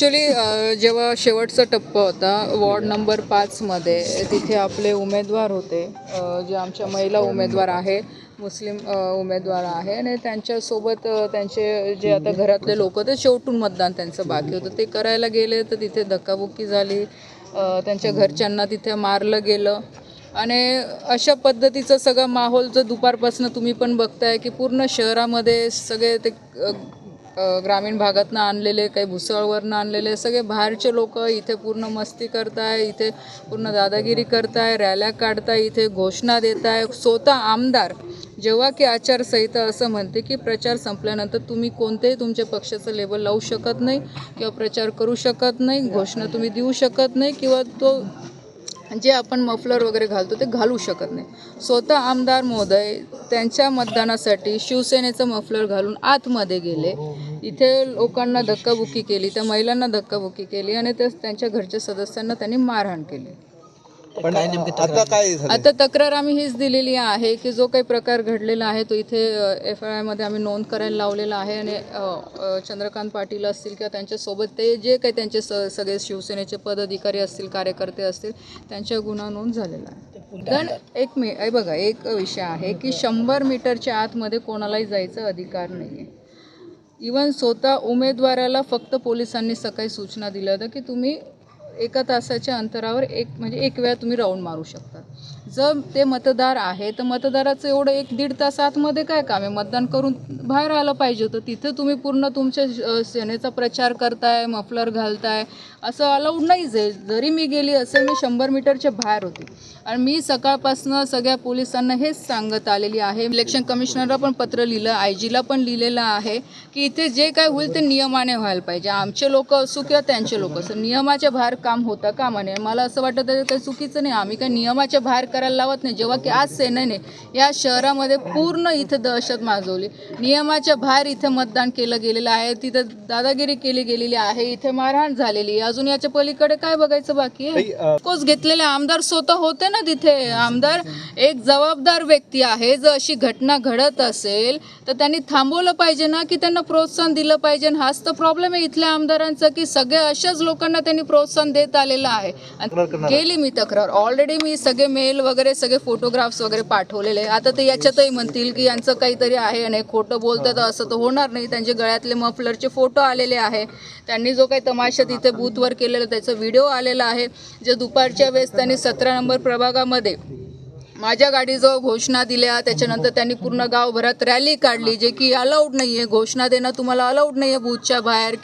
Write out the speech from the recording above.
Actually जेव्हा शेवटचा टप्पा होता वॉर्ड नंबर पाचमध्ये तिथे आपले उमेदवार होते. जे आमच्या महिला उमेदवार आहे मुस्लिम उमेदवार आहे आणि त्यांच्यासोबत त्यांचे जे आता घरातले लोक ते शेवटून मतदान त्यांचं बाकी होतं. ते करायला गेले तर तिथे धक्काबुक्की झाली. त्यांच्या घरच्यांना तिथे मारलं गेलं. आणि अशा पद्धतीचं सगळं माहोल जो दुपारपासून तुम्ही पण बघताय की पूर्ण शहरामध्ये सगळे ते ग्रामीण भागातनं आणलेले काही भुसळवरनं आणलेले सगळे बाहेरचे लोक इथे पूर्ण मस्ती करताय इथे पूर्ण दादागिरी करताय रॅल्या काढताय इथे घोषणा देत आहे स्वतः आमदार जेव्हा की आचारसंहिता असं म्हणते की प्रचार संपल्यानंतर तुम्ही कोणतेही तुमच्या पक्षाचं लेबल लावू शकत नाही किंवा प्रचार करू शकत नाही घोषणा तुम्ही देऊ शकत नाही किंवा तो जे आपण मफलर वगैरे घालतो ते घालू शकत नाही. स्वतः आमदार महोदय त्यांच्या मतदानासाठी शिवसेनेचं मफलर घालून आतमध्ये गेले. इथे लोकांना धक्काबुक्की केली त्या महिलांना धक्काबुक्की केली आणि ते त्यांच्या घरच्या सदस्यांना त्यांनी मारहाण केली. पण आता काय झालं आता तक्रार आम्ही हीच दिलेली आहे की जो काही प्रकार घडलेला आहे तो इथे एफ आय आयमध्ये आम्ही नोंद करायला लावलेला आहे आणि अ, अ, चंद्रकांत पाटील असतील किंवा त्यांच्यासोबत ते जे काही त्यांचे स सगळे शिवसेनेचे पदाधिकारी असतील कार्यकर्ते असतील त्यांच्या गुन्हा नोंद झालेला आहे. कारण एक मी हे बघा एक विषय आहे की शंभर मीटरच्या आतमध्ये कोणालाही जायचा अधिकार नाही आहे इवन स्वतः उमेदवाराला फक्त पोलिसांनी सकाळी सूचना दिल्या होत्या की तुम्ही एका तासाच्या अंतरावर एक म्हणजे एक वेळा तुम्ही राऊंड मारू शकता. जर ते मतदार आहे तर मतदाराचं एवढं एक दीड तास आतमध्ये काय काम आहे? मतदान करून बाहेर आलं पाहिजे होतं. तिथं तुम्ही पूर्ण तुमच्या सेनेचा प्रचार करताय मफलर घालताय असं अलाउड नाहीच आहे जरी मी गेली असेल मी शंभर मीटरच्या बाहेर होती. आणि मी सकाळपासनं सगळ्या पोलिसांना हेच सांगत आलेली आहे. इलेक्शन कमिशनरला पण पत्र लिहिलं आय जीला पण लिहिलेलं आहे की इथे जे काय होईल ते नियमाने व्हायला पाहिजे. आमचे लोक असो किंवा त्यांचे लोक असो नियमाच्या बाहेर काम होता कामा नये मला असं वाटतं ते काही चुकीचं नाही. आम्ही काही नियमाच्या बाहेर करायला लावत नाही. जेव्हा की आज सेनेने या शहरामध्ये पूर्ण इथे दहशत माजवली. नियमाच्या बाहेर इथे मतदान केलं गेलेलं आहे. तिथं दादागिरी केली गेलेली आहे. इथे मारहाण झालेली आहे. अजून याच्या पलीकडे काय बघायचं बाकी आहे? कोच घेतलेले आमदार स्वतः होते ना तिथे. आमदार एक जबाबदार व्यक्ती आहे. जर अशी घटना घडत असेल तर त्यांनी थांबवलं पाहिजे ना की त्यांना प्रोत्साहन दिलं पाहिजे. हाच तर प्रॉब्लेम आहे इथल्या आमदारांचा की सगळ्या अशाच लोकांना त्यांनी प्रोत्साहन देत आलेलं आहे. आणि केली मी तक्रार. ऑलरेडी मी सगळे मेल वगैरे सगळे फोटोग्राफ्स वगैरे पाठवलेले. आता ते याच्यातही म्हणतील की यांचं काहीतरी आहे आणि खोटं बोलतात असं तर होणार नाही. त्यांचे गळ्यातले मफलरचे फोटो आलेले आहे. त्यांनी जो काही तमाशा तिथे बूथवर केलेला त्याचा व्हिडिओ आलेला आहे. जे दुपारच्या वेळेस त्यांनी सतरा नंबर प्रभागामध्ये माझ्या गाडीजवळ घोषणा दिल्या. त्याच्यानंतर त्यांनी पूर्ण गावभरात रॅली काढली जे की अलाउड नाही आहे घोषणा देणं तुम्हाला अलाउड नाही आहे बूथच्या बाहेर.